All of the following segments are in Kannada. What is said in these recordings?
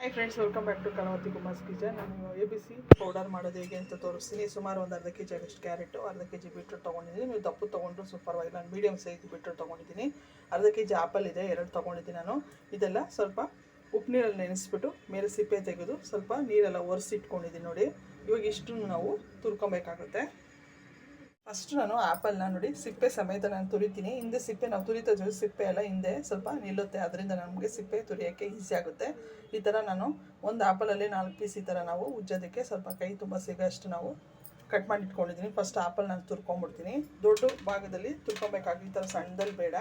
Hi friends welcome back to Kalavathi Kumar's kitchen ನಾನು ಎ ಬಿ ಸಿ ಪೌಡರ್ ಮಾಡೋದು ಹೇಗೆ ಅಂತ ತೋರಿಸ್ತೀನಿ. ಸುಮಾರು ಒಂದು ಅರ್ಧ ಕೆ ಜಿ ಅಷ್ಟು ಕ್ಯಾರೆಟು, ಅರ್ಧ ಕೆ ಜಿ ಬೀಟ್ರೂಟ್ ತೊಗೊಂಡಿದ್ದೀನಿ. ನೀವು ದಪ್ಪು ತೊಗೊಂಡ್ರು ಸೂಪರ್ವಾಗಿ ನಾನು ಮೀಡಿಯಮ್ ಸೈಜ್ ಬೀಟ್ರೂಟ್ ತೊಗೊಂಡಿದ್ದೀನಿ. ಅರ್ಧ ಕೆ ಜಿ ಆಪಲ್ ಇದೆ, ಎರಡು ತೊಗೊಂಡಿದ್ದೀನಿ ನಾನು. ಇದೆಲ್ಲ ಸ್ವಲ್ಪ ಉಪ್ಪು ನೀರಲ್ಲಿ ನೆನೆಸ್ಬಿಟ್ಟು ಮೇಲೆ ಸಿಪ್ಪೆ ತೆಗೆದು ಸ್ವಲ್ಪ ನೀರೆಲ್ಲ ಒರೆಸಿಟ್ಕೊಂಡಿದ್ದೀನಿ ನೋಡಿ. ಇವಾಗ ಇಷ್ಟು ನಾವು ತುರ್ಕೊಬೇಕಾಗುತ್ತೆ. ಫಸ್ಟ್ ನಾನು ಆ್ಯಪಲ್ನ ನೋಡಿ ಸಿಪ್ಪೆ ಸಮೇತ ನಾನು ತುರಿತೀನಿ. ಹಿಂದೆ ಸಿಪ್ಪೆ, ನಾವು ತುರಿತಾ ಜೊತೆ ಸಿಪ್ಪೆ ಎಲ್ಲ ಹಿಂದೆ ಸ್ವಲ್ಪ ನಿಲ್ಲುತ್ತೆ. ಅದರಿಂದ ನಮಗೆ ಸಿಪ್ಪೆ ತುರಿಯೋಕ್ಕೆ ಈಸಿ ಆಗುತ್ತೆ. ಈ ಥರ ನಾನು ಒಂದು ಆ್ಯಪಲಲ್ಲಿ ನಾಲ್ಕು ಪೀಸ್ ಈ ಥರ ನಾವು ಉಜ್ಜೋದಕ್ಕೆ ಸ್ವಲ್ಪ ಕೈ ತುಂಬ ಸಿಗೋಷ್ಟು ನಾವು ಕಟ್ ಮಾಡಿ ಇಟ್ಕೊಂಡಿದ್ದೀನಿ ಫಸ್ಟ್ ಆ್ಯಪಲ್ ನಾನು ತುರ್ಕೊಂಡ್ಬಿಡ್ತೀನಿ. ದೊಡ್ಡ ಭಾಗದಲ್ಲಿ ತುರ್ಕೊಬೇಕಾಗಿ ಈ ಥರ ಸಣ್ಣದಲ್ಲಿ ಬೇಡ.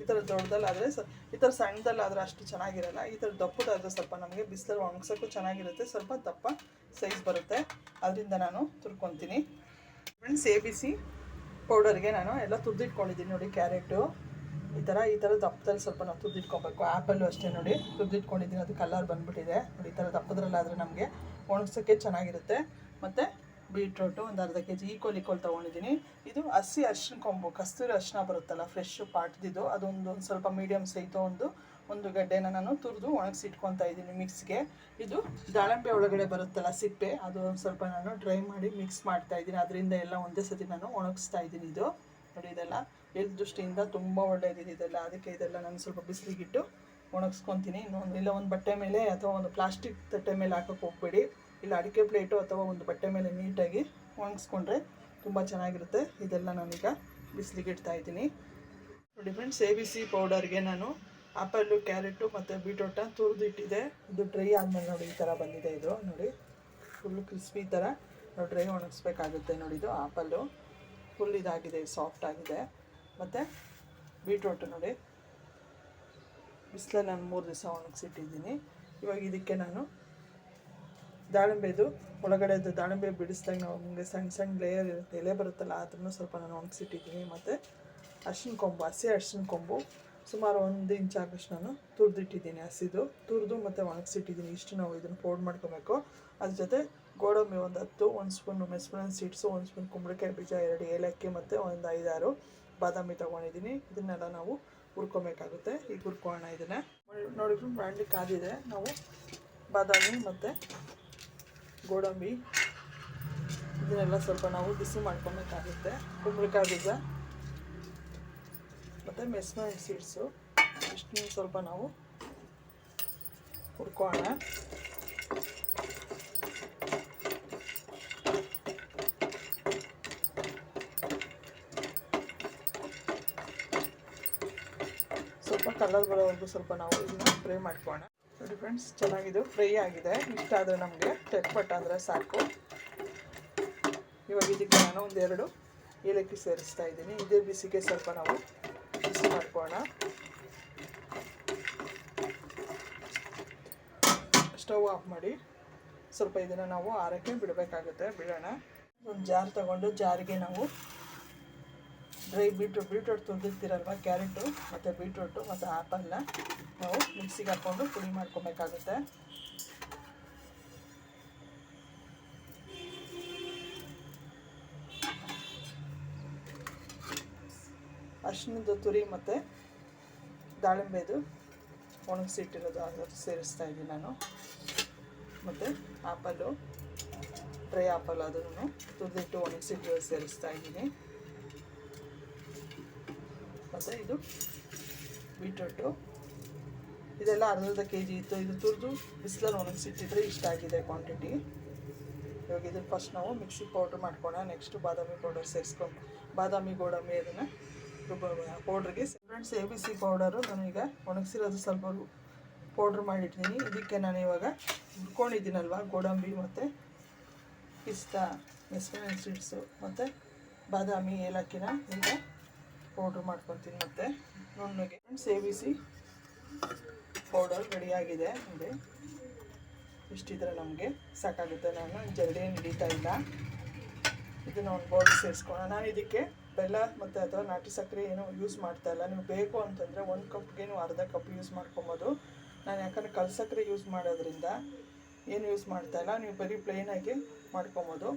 ಈ ಥರ ದೊಡ್ಡದಲ್ಲಾದರೆ ಸ, ಈ ಥರ ಸಣ್ಣದಲ್ಲಾದರೆ ಅಷ್ಟು ಚೆನ್ನಾಗಿರಲ್ಲ. ಈ ಥರ ದಪ್ಪದಾದರೆ ಸ್ವಲ್ಪ ನಮಗೆ ಬಿಸಿಲಲ್ಲಿ ಒಣಗ್ಸೋಕ್ಕೂ ಚೆನ್ನಾಗಿರುತ್ತೆ. ಸ್ವಲ್ಪ ದಪ್ಪ ಸೈಜ್ ಬರುತ್ತೆ. ಅದರಿಂದ ನಾನು ತುರ್ಕೊತೀನಿ. ಫ್ರೆಂಡ್ಸ್ ಎ ಬಿ ಸಿ ಪೌಡರ್ಗೆ ನಾನು ಎಲ್ಲ ತುರ್ದಿಟ್ಕೊಂಡಿದ್ದೀನಿ ನೋಡಿ ಕ್ಯಾರೆಟು. ಈ ಥರ ಈ ಥರ ದಪ್ಪದಲ್ಲಿ ಸ್ವಲ್ಪ ನಾವು ತುರ್ದಿಟ್ಕೊಬೇಕು. ಆ್ಯಪಲ್ಲು ಅಷ್ಟೇ ನೋಡಿ, ತುರ್ದಿಟ್ಕೊಂಡಿದ್ದೀನಿ. ಅದು ಕಲರ್ ಬಂದ್ಬಿಟ್ಟಿದೆ. ನೋಡಿ, ಈ ಥರ ದಪ್ಪದ್ರಲ್ಲಾದರೆ ನಮಗೆ ಒಣಗ್ಸೋಕ್ಕೆ ಚೆನ್ನಾಗಿರುತ್ತೆ. ಮತ್ತು ಬೀಟ್ರೋಟು ಒಂದು ಅರ್ಧ ಕೆ ಜಿ ಈಕೋಲ್ ಈಕೋಲ್ ತೊಗೊಂಡಿದ್ದೀನಿ. ಇದು ಹಸಿ ಅರ್ಶಿನ ಕೊಂಬು, ಕಸ್ತೂರಿ ಅರ್ಶಿನ ಬರುತ್ತಲ್ಲ, ಫ್ರೆಶ್ ಪಾಟ್ದಿದ್ದು ಅದೊಂದು ಸ್ವಲ್ಪ ಮೀಡಿಯಮ್ ಸೈಜು ಒಂದು ಒಂದು ಗಡ್ಡೆನ ನಾನು ತುರಿದು ಒಣಗಿಸಿಟ್ಕೊತಾ ಇದ್ದೀನಿ ಮಿಕ್ಸ್ಗೆ. ಇದು ದಾಳಂಬೆ ಒಳಗಡೆ ಬರುತ್ತಲ್ಲ ಸಿಪ್ಪೆ, ಅದು ಒಂದು ಸ್ವಲ್ಪ ನಾನು ಡ್ರೈ ಮಾಡಿ ಮಿಕ್ಸ್ ಮಾಡ್ತಾ ಇದ್ದೀನಿ. ಅದರಿಂದ ಎಲ್ಲ ಒಂದೇ ಸತಿ ನಾನು ಒಣಗಿಸ್ತಾ ಇದ್ದೀನಿ ಇದು. ನೋಡಿ ಇದೆಲ್ಲ, ಎಲ್ ದೃಷ್ಟಿಯಿಂದ ತುಂಬ ಒಳ್ಳೆಯದಿದೆ ಇದೆಲ್ಲ. ಅದಕ್ಕೆ ಇದೆಲ್ಲ ನಾನು ಸ್ವಲ್ಪ ಬಿಸಿಲಿಗಿಟ್ಟು ಒಣಗಿಸ್ಕೊತೀನಿ. ಇನ್ನೊಂದು ಇಲ್ಲ ಒಂದು ಬಟ್ಟೆ ಮೇಲೆ ಅಥವಾ ಒಂದು ಪ್ಲಾಸ್ಟಿಕ್ ತಟ್ಟೆ ಮೇಲೆ ಹಾಕೋಕೆ ಹೋಗ್ಬೇಡಿ. ಇಲ್ಲ ಅಡಿಕೆ ಪ್ಲೇಟು ಅಥವಾ ಒಂದು ಬಟ್ಟೆ ಮೇಲೆ ನೀಟಾಗಿ ಒಣಗಿಸ್ಕೊಂಡ್ರೆ ತುಂಬ ಚೆನ್ನಾಗಿರುತ್ತೆ. ಇದೆಲ್ಲ ನಾನೀಗ ಬಿಸಿಲಿಗಿಡ್ತಾ ಇದ್ದೀನಿ. ನೋಡಿ ಫ್ರೆಂಡ್ಸ್ ಎ ಬಿ ಸಿ ಪೌಡರ್ಗೆ ನಾನು ಆಪಲ್ಲು, ಕ್ಯಾರೆಟು ಮತ್ತು ಬೀಟ್ರೋಟ ತುರಿದಿಟ್ಟಿದೆ ಇದು ಡ್ರೈ ಆದಮೇಲೆ ನೋಡಿ ಈ ಥರ ಬಂದಿದೆ ಇದು. ನೋಡಿ ಫುಲ್ಲು ಕ್ರಿಸ್ಪಿ ಥರ ನಾವು ಡ್ರೈ ಒಣಗಿಸ್ಬೇಕಾಗುತ್ತೆ ನೋಡಿ ಇದು ಆಪಲ್ಲು. ಫುಲ್ ಇದಾಗಿದೆ ಸಾಫ್ಟ್ ಆಗಿದೆ. ಮತ್ತು ಬೀಟ್ರೋಟ್ ನೋಡಿ. ಬಿಸಿಲಲ್ಲಿ ನಾನು ಮೂರು ದಿವಸ ಒಣಗಿಸಿಟ್ಟಿದ್ದೀನಿ. ಇವಾಗ ಇದಕ್ಕೆ ನಾನು ದಾಳಿಂಬೆದು ಒಳಗಡೆದು ದಾಳಿಂಬೆ ಬಿಡಿಸಿದಾಗ ನಾವು ನಮಗೆ ಸಣ್ಣ ಸಣ್ಣ ಲೇಯರ್ ಇರುತ್ತೆ, ಎಲೆ ಬರುತ್ತಲ್ಲ ಅದನ್ನು ಸ್ವಲ್ಪ ನಾನು ಒಣಗಿಸಿಟ್ಟಿದ್ದೀನಿ. ಮತ್ತು ಅರ್ಶಿನ ಕೊಂಬು, ಹಸಿ ಅರ್ಶಿನ ಕೊಂಬು. ಸುಮಾರು ಒಂದು ಇಂಚ್ ಆಗೋಷ್ಟು ನಾನು ತುರಿದಿಟ್ಟಿದ್ದೀನಿ ಹಸಿದು. ತುರಿದು ಮತ್ತು ಒಣಗಿಸಿಟ್ಟಿದ್ದೀನಿ. ಇಷ್ಟು ನಾವು ಇದನ್ನು ಫೋಲ್ಡ್ ಮಾಡ್ಕೊಬೇಕು. ಅದ್ರ ಜೊತೆ ಗೋಡಂಬಿ ಒಂದು ಹತ್ತು, ಒಂದು ಸ್ಪೂನ್ ಮೆಸ್ಪೂನ್ ಸೀಡ್ಸು, ಒಂದು ಸ್ಪೂನ್ ಕುಂಬಳಕಾಯಿ ಬೀಜ, ಎರಡು ಏಲಕ್ಕಿ ಮತ್ತು ಒಂದು ಐದಾರು ಬಾದಾಮಿ ತೊಗೊಂಡಿದ್ದೀನಿ. ಇದನ್ನೆಲ್ಲ ನಾವು ಹುರ್ಕೊಬೇಕಾಗುತ್ತೆ. ಈಗ ಹುರ್ಕೋಣ ಇದನ್ನು. ನೋಡಿದ್ರು ಬ್ರ್ಯಾಂಡಿ ಕಾದಿದೆ. ನಾವು ಬಾದಾಮಿ ಮತ್ತು ಗೋಡಂಬಿ ಇದನ್ನೆಲ್ಲ ಸ್ವಲ್ಪ ನಾವು ಬಿಸಿ ಮಾಡ್ಕೊಬೇಕಾಗುತ್ತೆ. ಕುಂಬಳಕಾಯಿ ಬೀಜ. ಮತ್ತು ಮೆಸ್ನ ಸೀಡ್ಸು. ಇಷ್ಟನ್ನು ಸ್ವಲ್ಪ ನಾವು ಹುಡ್ಕೋಣ ಸ್ವಲ್ಪ ಕಲರ್ ಬರೋವರೆಗೂ ಸ್ವಲ್ಪ ನಾವು ಇದನ್ನ ಫ್ರೈ ಮಾಡ್ಕೋಣ ನೋಡಿ ಫ್ರೆಂಡ್ಸ್, ಚೆನ್ನಾಗಿದೆ. ಫ್ರೈ ಆಗಿದೆ. ಇಷ್ಟ ಆದರೆ ನಮಗೆ ಚಟ್ಪಟ್ ಅಂದರೆ ಸಾಕು. ಇವಾಗ ಇದಕ್ಕೆ ನಾನು ಒಂದೆರಡು ಏಲಕ್ಕಿ ಸೇರಿಸ್ತಾ ಇದ್ದೀನಿ. ಇದೇ ಬಿಸಿಗೆ ಸ್ವಲ್ಪ ನಾವು ಬಿಸಿ ಮಾಡ್ಕೊಳ್ಳೋಣ ಸ್ಟವ್ ಆಫ್ ಮಾಡಿ. ಸ್ವಲ್ಪ ಇದನ್ನು ನಾವು ಆರಕ್ಕೆ ಬಿಡಬೇಕಾಗುತ್ತೆ, ಬಿಡೋಣ. ಒಂದು ಜಾರ್ ತಗೊಂಡು ಜಾರಿಗೆ ನಾವು ಡ್ರೈ ಬೀಟ್ರೂಟ್ ಬೀಟ್ರೂಟ್ ತುಂಬಿರ್ತೀರಲ್ವ, ಕ್ಯಾರೆಟು ಮತ್ತು ಬೀಟ್ರೂಟು ಮತ್ತು ಆ್ಯಪಲ್ನ ನಾವು ಮಿಕ್ಸಿಗೆ ಹಾಕ್ಕೊಂಡು ಪುಡಿ ಮಾಡ್ಕೊಬೇಕಾಗುತ್ತೆ. ಅರ್ಶಿನದ ತುರಿ ಮತ್ತು ದಾಳಿಂಬೆದು ಒಣಗಿಸಿಟ್ಟಿರೋದು ಅದು ಸೇರಿಸ್ತಾ ಇದ್ದೀನಿ ನಾನು. ಮತ್ತು ಆ್ಯಪಲ್ಲು ಡ್ರೈ ಆಪಲ್ ಅದನ್ನು ತುರಿದಿಟ್ಟು ಒಣಗಿಸಿಟ್ಟು ಸೇರಿಸ್ತಾ ಇದ್ದೀನಿ. ಮತ್ತು ಇದು ಬೀಟ್ರೂಟು. ಇದೆಲ್ಲ ಅರ್ಧರ್ಧ ಕೆ ಜಿ ಇತ್ತು. ಇದು ತುರಿದು ಬಿಸಿಲಲ್ಲಿ ಒಣಗಿಸಿಟ್ಟಿದ್ರೆ ಇಷ್ಟ ಆಗಿದೆ ಕ್ವಾಂಟಿಟಿ. ಇವಾಗ ಇದು ಫಸ್ಟ್ ನಾವು ಮಿಕ್ಸಿ ಪೌಡ್ರ್ ಮಾಡ್ಕೊಳ್ಳೋಣ ನೆಕ್ಸ್ಟು ಬಾದಾಮಿ ಪೌಡರ್ ಸೇರಿಸ್ಕೊಂಡು ಬಾದಾಮಿ ಗೋಡಂಬಿ ಅದನ್ನು ಪೌಡ್ರಿಗೆ friends A B C powder. ನಾನೀಗ ಒಣಗಿಸಿರೋದು ಸ್ವಲ್ಪ ಪೌಡ್ರ್ ಮಾಡಿಟ್ಟಿದ್ದೀನಿ ಇದಕ್ಕೆ ನಾನು ಇವಾಗ ಹುರ್ಕೊಂಡಿದ್ದೀನಲ್ವ, ಗೋಡಂಬಿ ಮತ್ತು ಪಿಸ್ತಾ ಮೆಸ್ಮಿನ ಸೀಡ್ಸು ಮತ್ತು ಬಾದಾಮಿ ಏಲಕ್ಕಿನ ಈಗ ಪೌಡ್ರ್ ಮಾಡ್ಕೊತೀನಿ ಮತ್ತು ನುಣ್ಣಗೆ. Friends A B C powder ರೆಡಿಯಾಗಿದೆ ನೋಡಿ, ಇಷ್ಟಿದ್ರೆ ನಮಗೆ ಸಾಕಾಗುತ್ತೆ. ನಾನು ಜಲ್ದಿ ಹಿಡಿತಾ ಇಲ್ಲ. ಇದನ್ನು ಒಂದು ಬೌಲ್ ಸೇರಿಸ್ಕೊಳ್ಳೋಣ. ನಾನು ಇದಕ್ಕೆ ಬೆಲ್ಲ ಮತ್ತು ಅಥವಾ ನಾಟಿ ಸಕ್ಕರೆ ಏನು ಯೂಸ್ ಮಾಡ್ತಾ ಇಲ್ಲ. ನೀವು ಬೇಕು ಅಂತಂದರೆ ಒಂದು ಕಪ್ಗೆ ನೀವು ಅರ್ಧ ಕಪ್ ಯೂಸ್ ಮಾಡ್ಕೊಬೋದು. ನಾನು ಯಾಕಂದರೆ ಕಲ್ ಸಕ್ಕರೆ ಯೂಸ್ ಮಾಡೋದ್ರಿಂದ ಏನು ಯೂಸ್ ಮಾಡ್ತಾ ಇಲ್ಲ. ನೀವು ಬರೀ ಪ್ಲೇನಾಗಿ ಮಾಡ್ಕೊಬೋದು.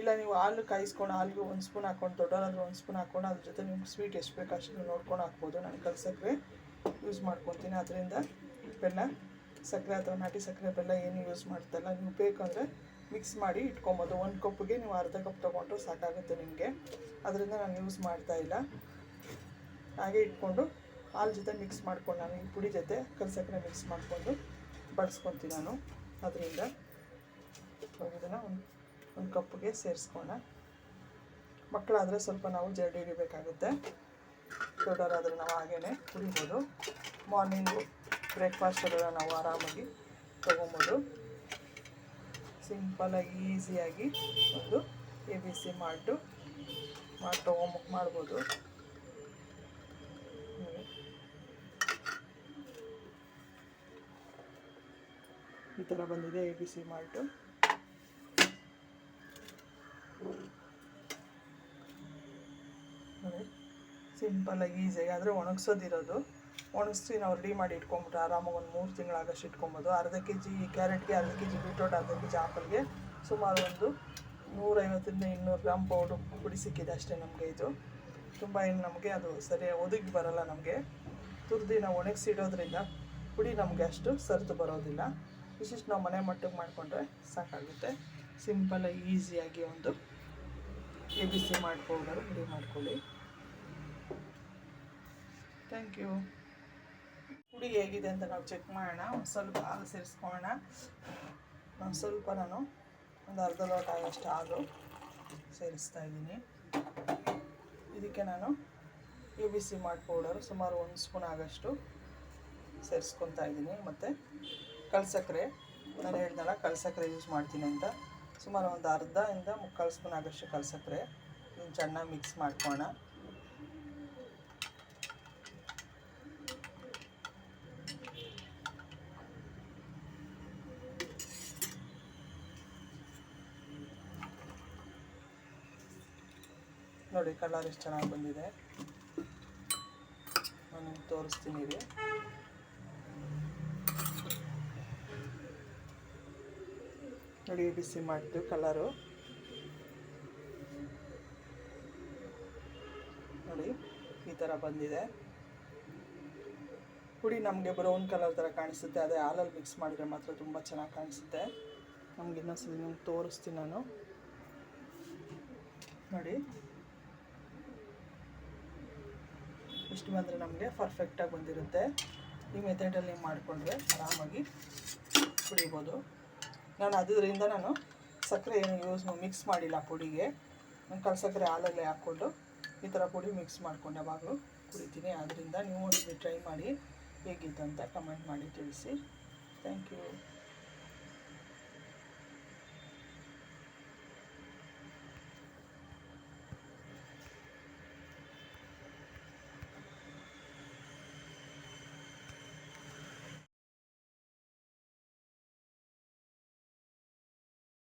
ಇಲ್ಲ ನೀವು ಹಾಲು ಕಾಯಿಸ್ಕೊಂಡು ಹಾಲಿಗೆ ಒಂದು ಸ್ಪೂನ್ ಹಾಕ್ಕೊಂಡು ದೊಡ್ಡವರಾದ್ರೆ ಒಂದು ಸ್ಪೂನ್ ಹಾಕ್ಕೊಂಡು ಅದ್ರ ಜೊತೆ ನಿಮ್ಗೆ ಸ್ವೀಟ್ ಎಷ್ಟು ಬೇಕು ಅಷ್ಟು ನೋಡ್ಕೊಂಡು ಹಾಕ್ಬೋದು. ನಾನು ಕಲ್ ಸಕ್ಕರೆ ಯೂಸ್ ಮಾಡ್ಕೊತೀನಿ ಅದರಿಂದ ಬೆಲ್ಲ ಸಕ್ಕರೆ ಅಥವಾ ನಾಟಿ ಸಕ್ಕರೆ ಬೆಲ್ಲ ಏನು ಯೂಸ್ ಮಾಡ್ತಾಯಿಲ್ಲ ನೀವು ಬೇಕಂದರೆ ಮಿಕ್ಸ್ ಮಾಡಿ ಇಟ್ಕೊಬೋದು. ಒಂದು ಕಪ್ಗೆ ನೀವು ಅರ್ಧ ಕಪ್ ತೊಗೊಂಡ್ರು ಸಾಕಾಗುತ್ತೆ ನಿಮಗೆ. ಅದರಿಂದ ನಾನು ಯೂಸ್ ಮಾಡ್ತಾ ಇಲ್ಲ. ಹಾಗೆ ಇಟ್ಕೊಂಡು ಹಾಲು ಜೊತೆ ಮಿಕ್ಸ್ ಮಾಡ್ಕೊಂಡು ನಾನು ಈ ಪುಡಿ ಜೊತೆ ಕಲ್ಸಕ್ಕೆ ಮಿಕ್ಸ್ ಮಾಡಿಕೊಂಡು ಬಳಸ್ಕೊತೀನಿ ನಾನು. ಅದರಿಂದ ಇದನ್ನು ಒಂದು ಒಂದು ಕಪ್ಪಿಗೆ ಸೇರಿಸ್ಕೋಣ ಮಕ್ಕಳಾದರೆ ಸ್ವಲ್ಪ ನಾವು ಜರಡಿ ಹಿಡಿಬೇಕಾಗುತ್ತೆ. ದೊಡ್ಡವರಾದರೆ ನಾವು ಹಾಗೇ ಕುಡಿಬೋದು. ಮಾರ್ನಿಂಗು ಬ್ರೇಕ್ಫಾಸ್ಟೆಲ್ಲ ನಾವು ಆರಾಮಾಗಿ ತೊಗೊಬೋದು. ಸಿಂಪಲಾಗಿ ಈಸಿಯಾಗಿ ಒಂದು ಎ ಬಿ ಸಿ ಮಾಲ್ಟು ಮಾಡಿ ತೊಗೊಂಬ ಮಾಡ್ಬೋದು. ಈ ಥರ ಬಂದಿದೆ ಎ ಬಿ ಸಿ ಮಾಲ್ಟು ಸಿಂಪಲಾಗಿ ಈಸಿಯಾಗಿ, ಆದರೆ ಒಣಗಿಸೋದಿರೋದು ಒಣಗಿಸಿ ನಾವು ರೆಡಿ ಮಾಡಿ ಇಟ್ಕೊಂಬಿಟ್ರೆ ಆರಾಮಾಗಿ ಒಂದು ಮೂರು ತಿಂಗಳಾಗಷ್ಟು ಇಟ್ಕೊಬೋದು. ಅರ್ಧ ಕೆ ಜಿ ಕ್ಯಾರೆಟ್ಗೆ ಅರ್ಧ ಕೆ ಜಿ ಬೀಟ್ರೋಟ್, ಅರ್ಧ ಕೆ ಜಿ ಆಪಲ್ಗೆ ಸುಮಾರು ಒಂದು ನೂರೈವತ್ತರಿಂದ ಇನ್ನೂರು ಗ್ರಾಮ್ ಪೌಡ್ರು ಪುಡಿ ಸಿಕ್ಕಿದೆ ಅಷ್ಟೇ ನಮಗೆ ಇದು. ತುಂಬ ಏನು ನಮಗೆ ಅದು ಸರಿಯಾಗಿ ಒದಗಿ ಬರಲ್ಲ ನಮಗೆ. ತುರ್ದು ನಾವು ಒಣಗಿಸಿ ಇಡೋದ್ರಿಂದ ಪುಡಿ ನಮಗೆ ಅಷ್ಟು ಸರಿದು ಬರೋದಿಲ್ಲ. ವಿಶೇಷ ನಾವು ಮನೆ ಮಟ್ಟಕ್ಕೆ ಮಾಡಿಕೊಂಡ್ರೆ ಸಾಕಾಗುತ್ತೆ. ಸಿಂಪಲಾಗಿ ಈಸಿಯಾಗಿ ಒಂದು ಎ ಬಿ ಸಿ ಮಾಡಿ ಪೌಡರ್ ರೆಡಿ ಮಾಡ್ಕೊಳ್ಳಿ. ಥ್ಯಾಂಕ್ ಯು ಪುಡಿ ಹೇಗಿದೆ ಅಂತ ನಾವು ಚೆಕ್ ಮಾಡೋಣ. ಒಂದು ಸ್ವಲ್ಪ ಹಾಲು ಸೇರಿಸ್ಕೊಳ್ಳೋಣ. ಒಂದು ಸ್ವಲ್ಪ ನಾನು ಒಂದು ಅರ್ಧ ಲೋಟ ಆಗೋಷ್ಟು ಹಾಲು ಸೇರಿಸ್ತಾ ಇದ್ದೀನಿ. ಇದಕ್ಕೆ ನಾನು ಯು ಬಿ ಸಿ ಮಾಡಿ ಪೌಡರ್ ಸುಮಾರು ಒಂದು ಸ್ಪೂನ್ ಆಗೋಷ್ಟು ಸೇರಿಸ್ಕೊತಾ ಇದ್ದೀನಿ. ಮತ್ತು ಕಲ್ಸಕ್ಕರೆ ನಾನು ಹೇಳ್ದಲ್ಲ ಕಲ್ಸಕ್ಕರೆ ಯೂಸ್ ಮಾಡ್ತೀನಿ ಅಂತ. ಸುಮಾರು ಒಂದು ಅರ್ಧ ಇಂದ ಮುಕ್ಕಾಲು ಸ್ಪೂನ್ ಆಗೋಷ್ಟು ಕಲ್ಸಕ್ಕರೆ ಇದನ್ನು ಚೆನ್ನಾಗಿ ಮಿಕ್ಸ್ ಮಾಡ್ಕೊಳ್ಳೋಣ. ನೋಡಿ ಕಲರ್ ಎಷ್ಟು ಚೆನ್ನಾಗಿ ಬಂದಿದೆ. ನಾನು ತೋರಿಸ್ತೀನಿ ಇಲ್ಲಿ. ನೋಡಿ, ಬಿಸಿ ಮಾಡಿದ್ದು ಕಲರು ನೋಡಿ, ಈ ಥರ ಬಂದಿದೆ. ಪುಡಿ ನಮಗೆ ಬ್ರೌನ್ ಕಲರ್ ಥರ ಕಾಣಿಸುತ್ತೆ. ಅದೇ ಹಾಲಲ್ಲಿ ಮಿಕ್ಸ್ ಮಾಡಿದ್ರೆ ಮಾತ್ರ ತುಂಬ ಚೆನ್ನಾಗಿ ಕಾಣಿಸುತ್ತೆ. ನಮ್ಗೆ ಇನ್ನೊಂದ್ಸಲ ನಿಮ್ಗೆ ತೋರಿಸ್ತೀನಿ ನಾನು. ನೋಡಿ. ಇಷ್ಟು ಬಂದರೆ ನಮಗೆ ಪರ್ಫೆಕ್ಟಾಗಿ ಬಂದಿರುತ್ತೆ. ಈ ಮೆಥಡಲ್ಲಿ ಮಾಡಿಕೊಂಡ್ರೆ ಆರಾಮಾಗಿ ಕುಡಿಬೋದು. ನಾನು ಅದರಿಂದ ನಾನು ಸಕ್ಕರೆ ಏನು ಯೂಸ್ ಮಿಕ್ಸ್ ಮಾಡಿಲ್ಲ ಪುಡಿಗೆ. ನಾನು ಕಲ್ಸಕ್ಕರೆ ಹಾಲಲ್ಲೇ ಹಾಕ್ಕೊಂಡು ಈ ಥರ ಪುಡಿ ಮಿಕ್ಸ್ ಮಾಡ್ಕೊಂಡು ಯಾವಾಗಲೂ ಕುಡಿತೀನಿ. ಆದ್ದರಿಂದ ನೀವು ಒಂದು ಟ್ರೈ ಮಾಡಿ ಹೇಗಿತ್ತು ಅಂತ ಕಮೆಂಟ್ ಮಾಡಿ ತಿಳಿಸಿ. Thank you